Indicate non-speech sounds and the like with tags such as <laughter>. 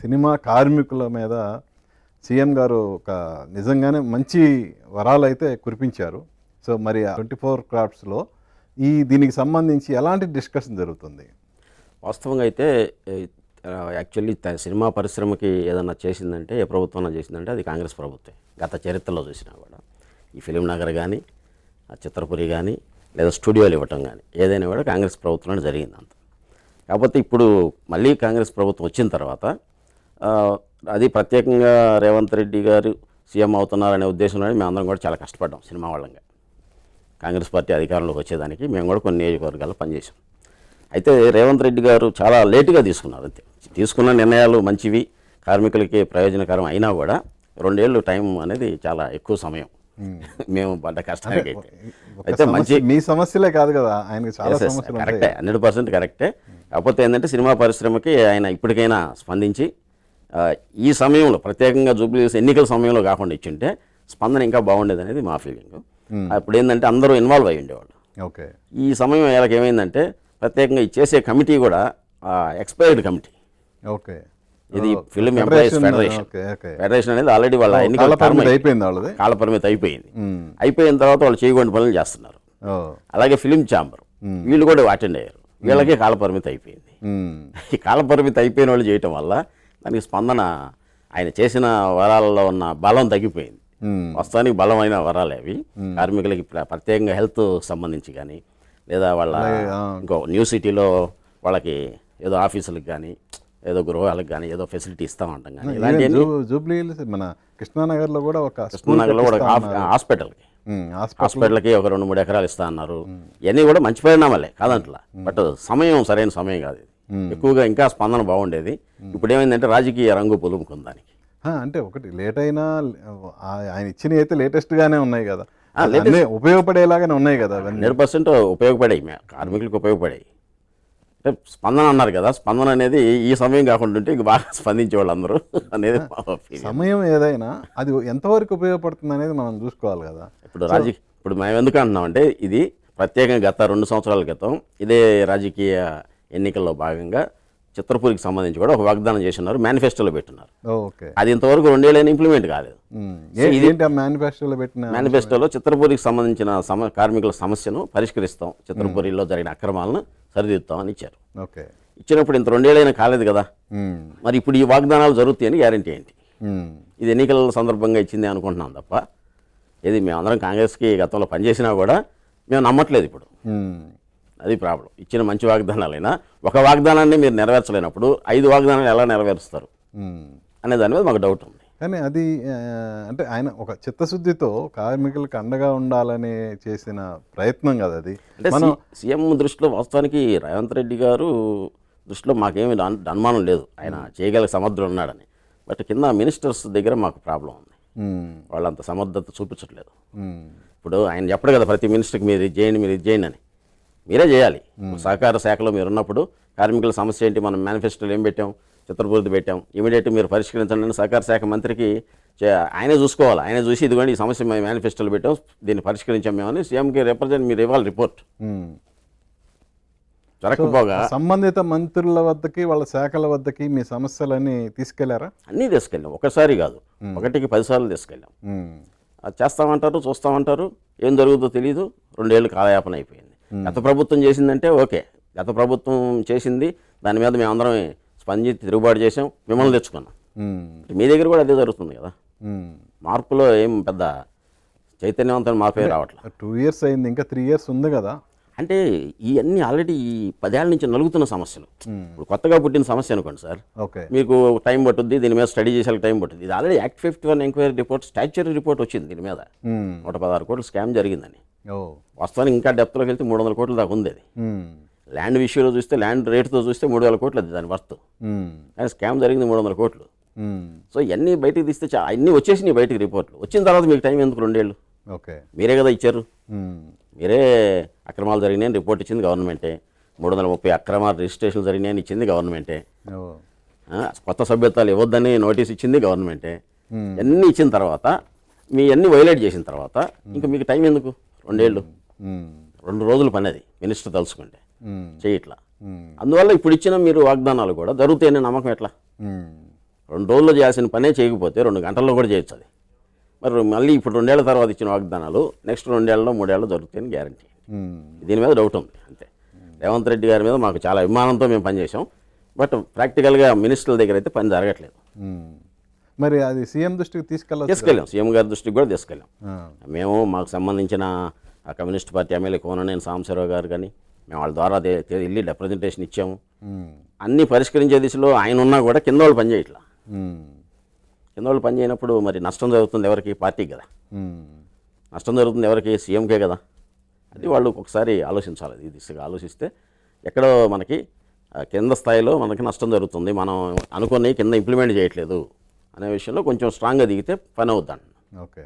Cinema కార్మికుల మీద CM గారు ఒక నిజంగానే మంచి వరాలు అయితే కురిపించారు. సో మరి ట్వంటీ ఫోర్ క్రాఫ్ట్స్లో ఈ దీనికి సంబంధించి ఎలాంటి డిస్కషన్ జరుగుతుంది? వాస్తవంగా అయితే యాక్చువల్లీ సినిమా పరిశ్రమకి ఏదన్నా చేసిందంటే ఏ ప్రభుత్వం చేసిందంటే అది కాంగ్రెస్ ప్రభుత్వం గత చరిత్రలో చూసినా కూడా. ఈ ఫిలిం నగర్ కానీ ఆ చిత్రపురి కానీ లేదా స్టూడియోలు ఇవ్వటం కానీ ఏదైనా కూడా కాంగ్రెస్ ప్రభుత్వంలో జరిగింది అంత కాకపోతే ఇప్పుడు మళ్ళీ కాంగ్రెస్ ప్రభుత్వం వచ్చిన తర్వాత అది ప్రత్యేకంగా రేవంత్ రెడ్డి గారు సీఎం అవుతున్నారనే ఉద్దేశంలో మేమందరం కూడా చాలా కష్టపడ్డాం సినిమా వాళ్ళంగా. కాంగ్రెస్ పార్టీ అధికారంలోకి వచ్చేదానికి మేము కూడా కొన్ని నియోజకవర్గాల్లో పనిచేసాం అయితే రేవంత్ రెడ్డి గారు చాలా లేటుగా తీసుకున్నారు అంతే. తీసుకున్న నిర్ణయాలు మంచివి కార్మికులకి ప్రయోజనకరం అయినా కూడా రెండేళ్ళు టైం అనేది చాలా ఎక్కువ సమయం. మేము. పడ్డ కష్టానికి అయితే అయితే మంచి మీ సమస్యలే కాదు కదా ఆయనకి చాలా కరెక్టే హండ్రెడ్ పర్సెంట్ కరెక్టే. కాకపోతే ఏంటంటే సినిమా పరిశ్రమకి ఆయన ఇప్పటికైనా స్పందించి ఈ సమయంలో ప్రత్యేకంగా జూబ్లీస్ ఎన్నికల సమయంలో కాకుండా ఇచ్చింటే స్పందన ఇంకా బాగుండేది అనేది మా ఫీలింగ్. అప్పుడు ఏంటంటే అందరూ ఇన్వాల్వ్ అయ్యి ఉండేవాళ్ళు. ఓకే. ఈ సమయం వీళ్ళకి ఏమైందంటే ప్రత్యేకంగా చేసే కమిటీ కూడా ఎక్స్పైర్డ్ కమిటీ. ఓకే. ఇది ఫిల్మ్ ఎంప్లాయీస్ ఫెడరేషన్ ఫెడరేషన్ అనేది ఆల్రెడీ వాళ్ళ ఎన్నికల అయిపోయింది వాళ్ళది? కాల పరిమితి అయిపోయింది. అయిపోయిన తర్వాత వాళ్ళు చేయకుండా పనులు చేస్తున్నారు. అలాగే ఫిలిం ఛాంబర్ వీళ్ళు కూడా అటెండ్ అయ్యారు. వీళ్ళకి కాల పరిమితి అయిపోయింది. ఈ కాల పరిమితి అయిపోయిన వాళ్ళు చేయటం వల్ల దానికి స్పందన ఆయన చేసిన వరాలలో ఉన్న బలం తగ్గిపోయింది. మ్మ్. వాస్తవానికి బలమైన వరాలే అవి. కార్మికులకి ప్ర- ప్రత్యేకంగా హెల్త్ సంబంధించి కానీ లేదా వాళ్ళ ఇంకో న్యూ సిటీలో వాళ్ళకి ఏదో ఆఫీసులకు కానీ ఏదో గృహాలకు కానీ ఏదో ఫెసిలిటీ ఇస్తామంటాం కానీ ఇలాంటి జూబ్లీ మన కృష్ణానగర్లో కూడా ఒక స్కూల్ నగర్లో కూడా హాస్పిటల్కి. హాస్పిటల్కి ఒక రెండు మూడు ఎకరాలు ఇస్తా అన్నారు. ఇవన్నీ కూడా మంచి పరిణామాలే కాదంట్లా బట్ సమయం సరైన సమయం కాదు ఇది. ఎక్కువగా ఇంకా స్పందన బాగుండేది. ఇప్పుడు ఏమైందంటే రాజకీయ రంగు పొలుముకుంది దానికి అంటే ఒకటి లేట్ అయినా ఆయన ఇచ్చినవి అయితే లేటెస్ట్ గానే ఉన్నాయి కదా. ఉపయోగపడేలాగానే ఉన్నాయి కదా హండ్రెడ్ పర్సెంట్ ఉపయోగపడాయి కార్మికులకు ఉపయోగపడాయి అంటే స్పందన అన్నారు కదా స్పందన అనేది ఈ సమయం కాకుండా ఉంటే ఇంక బాగా స్పందించే వాళ్ళందరూ <laughs> అనేది. సమయం ఏదైనా అది ఎంతవరకు ఉపయోగపడుతుంది అనేది మనం చూసుకోవాలి కదా. ఇప్పుడు రాజకీయ ఇప్పుడు మేము ఎందుకు అంటున్నామంటే ఇది ప్రత్యేకంగా గత రెండు సంవత్సరాల క్రితం ఇదే రాజకీయ ఎన్నికల్లో భాగంగా చిత్రపూరికి సంబంధించి కూడా ఒక వాగ్దానం చేస్తున్నారు మేనిఫెస్టోలో పెట్టున్నారు అది ఇంతవరకు రెండేళ్ళైనా ఇంప్లిమెంట్ కాలేదు. మేనిఫెస్టోలో పెట్టిన మేనిఫెస్టోలో చిత్రపూరికి సంబంధించిన సమ కార్మికుల సమస్యను పరిష్కరిస్తాం. చిత్రపూరిలో జరిగిన అక్రమాలను సరిదిద్దుతామని ఇచ్చారు. ఓకే. ఇచ్చినప్పుడు ఇంత రెండేళ్ళైనా కాలేదు కదా. మరి ఇప్పుడు ఈ వాగ్దానాలు జరుగుతాయని గ్యారంటీ ఏంటి. ఇది ఎన్నికల సందర్భంగా ఇచ్చింది అనుకుంటున్నాం తప్ప ఇది మేమందరం కాంగ్రెస్కి గతంలో పనిచేసినా కూడా మేము నమ్మట్లేదు ఇప్పుడు. అది ప్రాబ్లం. ఇచ్చిన మంచి వాగ్దానాలైనా ఒక వాగ్దానాన్ని మీరు నెరవేర్చలేనప్పుడు ఐదు వాగ్దానాలు ఎలా నెరవేరుస్తారు. అనే దాని మీద మాకు డౌట్ ఉంది. కానీ అది అంటే ఆయన ఒక చిత్తశుద్ధితో కార్మికులకు అండగా ఉండాలని చేసిన ప్రయత్నం కదా అది. అంటే మనం సీఎం దృష్టిలో వాస్తవానికి రేవంత్ రెడ్డి గారు దృష్టిలో మాకేమి అన్- అనుమానం లేదు. ఆయన చేయగల సమర్థుడు ఉన్నాడని. బట్ కింద మినిస్టర్స్ దగ్గర మాకు ప్రాబ్లం ఉంది. వాళ్ళంత సమర్థత చూపించట్లేదు. ఇప్పుడు ఆయన చెప్పడు కదా ప్రతి మినిస్టర్కి మీరు ఇది చేయండి మీరు ఇది చేయండి అని. మీరే చేయాలి. సహకార శాఖలో మీరు ఉన్నప్పుడు కార్మికుల సమస్య ఏంటి మనం మేనిఫెస్టోలో ఏం పెట్టాం చిత్రపూర్తి పెట్టాం ఇమీడియట్ మీరు పరిష్కరించండి అని సహకార శాఖ మంత్రికి చే- ఆయనే చూసుకోవాలి. ఆయనే చూసి ఇదిగోండి ఈ సమస్య మేము మేనిఫెస్టోలో పెట్టాం దీన్ని పరిష్కరించాం మేమని సీఎంకి రిప్రజెంట్ మీరు ఇవ్వాలి రిపోర్ట్. జరగకపోగా సంబంధిత మంత్రుల వద్దకి వాళ్ళ శాఖల వద్దకి మీ సమస్యలన్నీ తీసుకెళ్ళారా? అన్నీ తీసుకెళ్ళాం. ఒకసారి కాదు. ఒకటికి పదిసార్లు తీసుకెళ్ళాం. చేస్తామంటారు చూస్తామంటారు ఏం జరుగుతుందో తెలియదు రెండేళ్ళు కాలయాపన అయిపోయింది. గత ప్రభుత్వం చేసిందంటే ఓకే. గత ప్రభుత్వం చేసింది దాని మీద మేమందరం స్పందించి తిరుగుబాటు చేసాం మిమ్మల్ని తెచ్చుకున్నాం. మీ దగ్గర కూడా అదే జరుగుతుంది కదా. మార్పులో ఏం పెద్ద చైతన్యవంతమైన మార్పే రావట్లేదు టూ ఇయర్స్ అయింది ఇంకా త్రీ ఇయర్స్ ఉంది కదా. అంటే ఇవన్నీ ఆల్రెడీ ఈ పదేళ్ళ నుంచి నలుగుతున్న సమస్యలు. ఇప్పుడు కొత్తగా పుట్టిన సమస్య అనుకోండి సార్. ఓకే. మీకు టైం పట్టుద్ది దీని మీద స్టడీ చేసే టైం పట్టుద్ది. ఇది already act fifty one enquiry report statutory report వచ్చింది దీని మీద. నూట పదహారు కోట్లు స్కామ్ జరిగిందని. ఓ. వాస్తవానికి ఇంకా డెప్త్లోకి వెళ్తే మూడు వందల కోట్ల దాకా ఉంది అది. ల్యాండ్ విషయంలో చూస్తే ల్యాండ్ రేటుతో చూస్తే మూడు వేల కోట్లు అది దాని వర్త్. కానీ స్కామ్ జరిగింది మూడు వందల కోట్లు. సో ఇవన్నీ బయటికి తీస్తే అన్నీ వచ్చేసినాయి బయటికి రిపోర్ట్లు వచ్చిన తర్వాత మీకు టైం ఎందుకు రెండేళ్ళు? ఓకే. మీరే కదా ఇచ్చారు. మీరే అక్రమాలు జరిగినాయని రిపోర్ట్ ఇచ్చింది గవర్నమెంటే మూడు వందల ముప్పై అక్రమాలు రిజిస్ట్రేషన్లు జరిగినాయని ఇచ్చింది గవర్నమెంటే కొత్త సభ్యత్వాలు ఇవ్వద్దని నోటీస్ ఇచ్చింది గవర్నమెంటే అన్నీ ఇచ్చిన తర్వాత మీ అన్ని వైలేట్ చేసిన తర్వాత ఇంకా మీకు టైం ఎందుకు? రెండేళ్ళు. రెండు రోజులు పని అది మినిస్టర్ తలుచుకుంటే. చేయట్లా. అందువల్ల ఇప్పుడు ఇచ్చిన మీరు వాగ్దానాలు కూడా జరుగుతాయనే నమ్మకం ఎట్లా. రెండు రోజుల్లో చేయాల్సిన పనే చేయకపోతే రెండు గంటల్లో కూడా చేయొచ్చు అది. మరి మళ్ళీ ఇప్పుడు రెండేళ్ళ తర్వాత ఇచ్చిన వాగ్దానాలు నెక్స్ట్ రెండేళ్ళలో మూడేళ్ళు జరుగుతాయని గ్యారంటీ దీని మీద డౌట్ ఉంది అంతే. రేవంత్ రెడ్డి గారి మీద మాకు చాలా అభిమానంతో మేము పనిచేసాం బట్ ప్రాక్టికల్గా మినిస్టర్ల దగ్గర అయితే పని జరగట్లేదు. మరి అది సీఎం దృష్టికి తీసుకెళ్ళచ్చు తీసుకెళ్ళాం. సీఎం గారి దృష్టికి కూడా తీసుకెళ్ళాం. మేము మాకు సంబంధించిన communist party MLA Kunamneni Sambasiva Rao గారు కానీ మేము వాళ్ళ ద్వారా వెళ్ళి రిప్రజెంటేషన్ ఇచ్చాము. అన్నీ పరిష్కరించే దిశలో ఆయన ఉన్నా కూడా కింద వాళ్ళు పనిచేయట్లా కింద వాళ్ళు పనిచేయనప్పుడు మరి నష్టం జరుగుతుంది ఎవరికి? పార్టీకి కదా. నష్టం జరుగుతుంది ఎవరికి? సీఎంకే కదా. అది వాళ్ళు ఒకసారి ఆలోచించాలి. ఈ దిశగా ఆలోచిస్తే ఎక్కడో మనకి కింద స్థాయిలో మనకి నష్టం జరుగుతుంది. మనం అనుకుని కింద ఇంప్లిమెంట్ చేయట్లేదు. అనే విషయంలో కొంచెం స్ట్రాంగ్గా దిగితే పని అవుతాను. ఓకే.